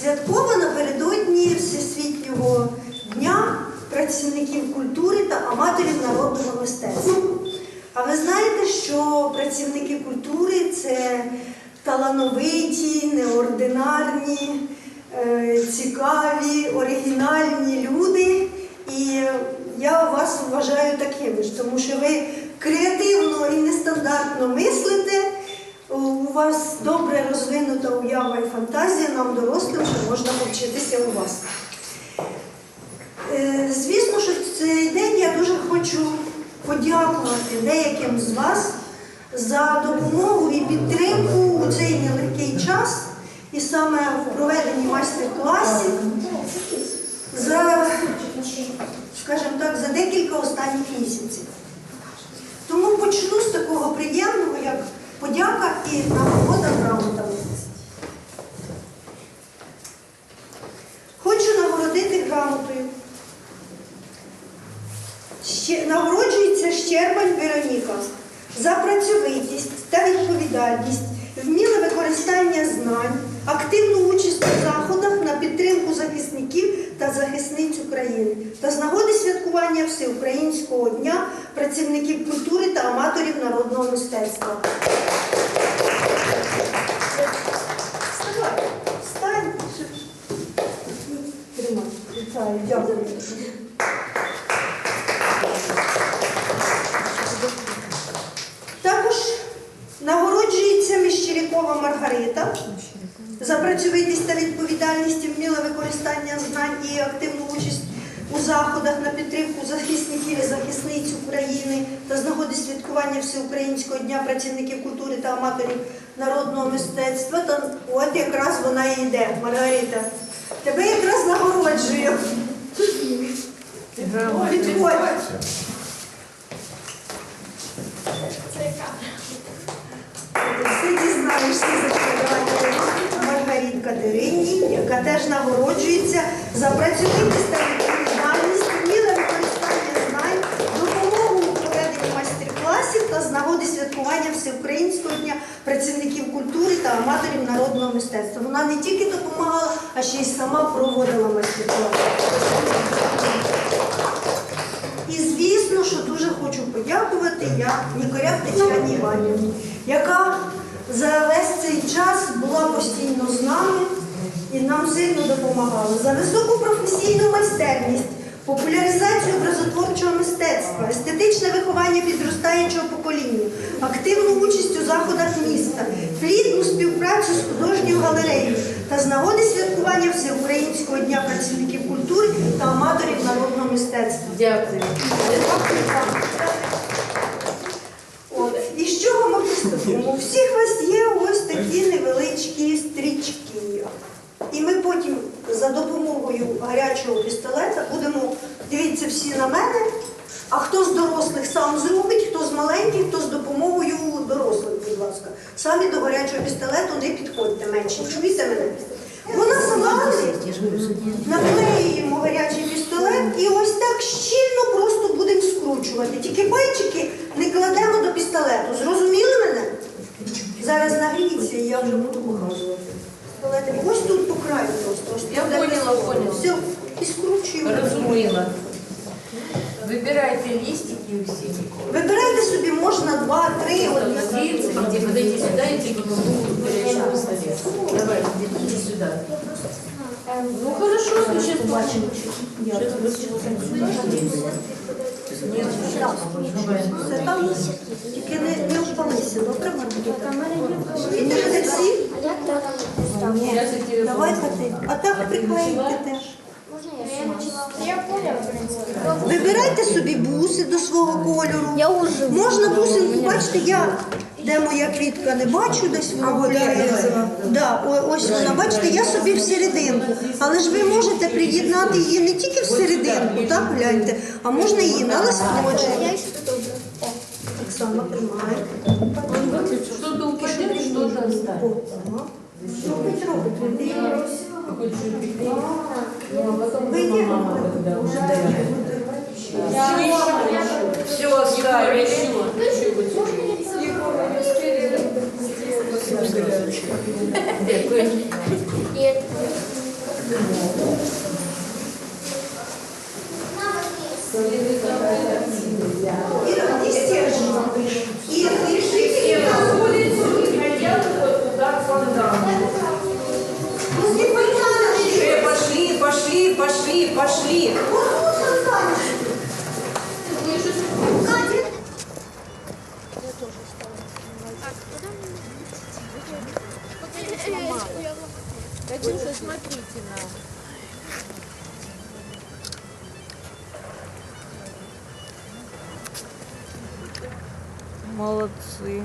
святково напередодні Всесвітнього дня працівників культури та аматорів народного мистецтва. А ви знаєте, що працівники культури це талановиті, неординарні, е, цікаві, оригінальні люди. І я вас вважаю такими ж, тому що ви креативно і нестандартно мислите. У вас добре розвинута уява і фантазія, нам дорослим, що можна повчитися у вас. Е, Звісно, що в цей день я дуже хочу подякувати деяким з вас за допомогу і підтримку у цей нелегкий час, і саме в проведенні майстер-класів за, скажімо так, за декілька останніх місяців. Тому почну з такого приємного, як подяка і нагорода грамотами. Хочу нагородити грамотою. Ще, нагороджується Щербань Вероніка за працьовитість та відповідальність, вміле використання знань, активну участь у заходах на підтримку захисників та захисниць України та з нагоди святкування Всеукраїнського дня працівників культури та аматорів народного мистецтва. Вставай. Також нагороджується Міщирякова Маргарита за працьовитість та відповідальність, вміле використання знань і активну участь у заходах на підтримку захисників і захисниць України та з нагоди святкування Всеукраїнського дня працівників культури та аматорів народного мистецтва. Та от якраз вона і йде, Маргарита. Тебе якраз нагороджую. Підходь. Ти дізнаєшся за Маргарит Катерині, яка теж нагороджується за працьовитість та відповідальність, вміле використання знань, допомогу у проведенні майстер-класів та з нагоди святкування Всеукраїнського дня працівників культури та аматорів народного мистецтва. Не тільки допомагала, а ще й сама проводила майстер-класи. І звісно, що дуже хочу подякувати я Нікоряк Тетяні Іванівні, яка за весь цей час була постійно з нами і нам сильно допомагала за високу професійну майстерність, популяризацію образотворчого мистецтва, виховання підростаючого покоління, активну участь у заходах міста, плідну співпрацю з художньою галереєю та з нагоди святкування Всеукраїнського дня працівників культури та аматорів народного мистецтва. Дякую. От. І з чого ми приступимо? У всіх вас є ось такі невеличкі стрічки. І ми потім за допомогою гарячого пістолета будемо, дивіться всі на мене, а хто з дорослих сам зробить, хто з маленьких, хто з допомогою дорослих, будь ласка. Самі до гарячого пістолету не підходьте менше. Чуєте мене? Вона сама наклеюємо гарячий пістолет і ось так щільно просто будемо скручувати. Тільки пальчики не кладемо до пістолету. Зрозуміли мене? Зараз нагріється і я вже буду показувати. Ось тут по краю просто. Ось Я поняла, поняла. Все, і скручуємо. Розуміла. Вибирайте листики усі. Вибирайте собі, можна два, три, одні. где подойди сюда и горячему пистолету. Давай, иди сюда. Ну хорошо, мы сейчас побачим. Все там. Тільки не, не впалися, добре? Давайте. А так приклеїте теж. Я поняла, в принципі. Вибирайте собі буси до свого кольору. Я уже Можна бусинку, бачите, я де моя квітка не бачу, десь гуляє. Да, о- ось вона, бачите, я собі всерединку. Але ж ви можете приєднати її не тільки всерединку, так, гляньте, а можна її на листочок. Тут. Оксана тримає. Что-то упадет, что-то оставит. Що хоч робить? Людей Все оставили. Нет. И стержень вам пришли. пошли, пошли, пошли. Катюша, смотрите на. Молодцы.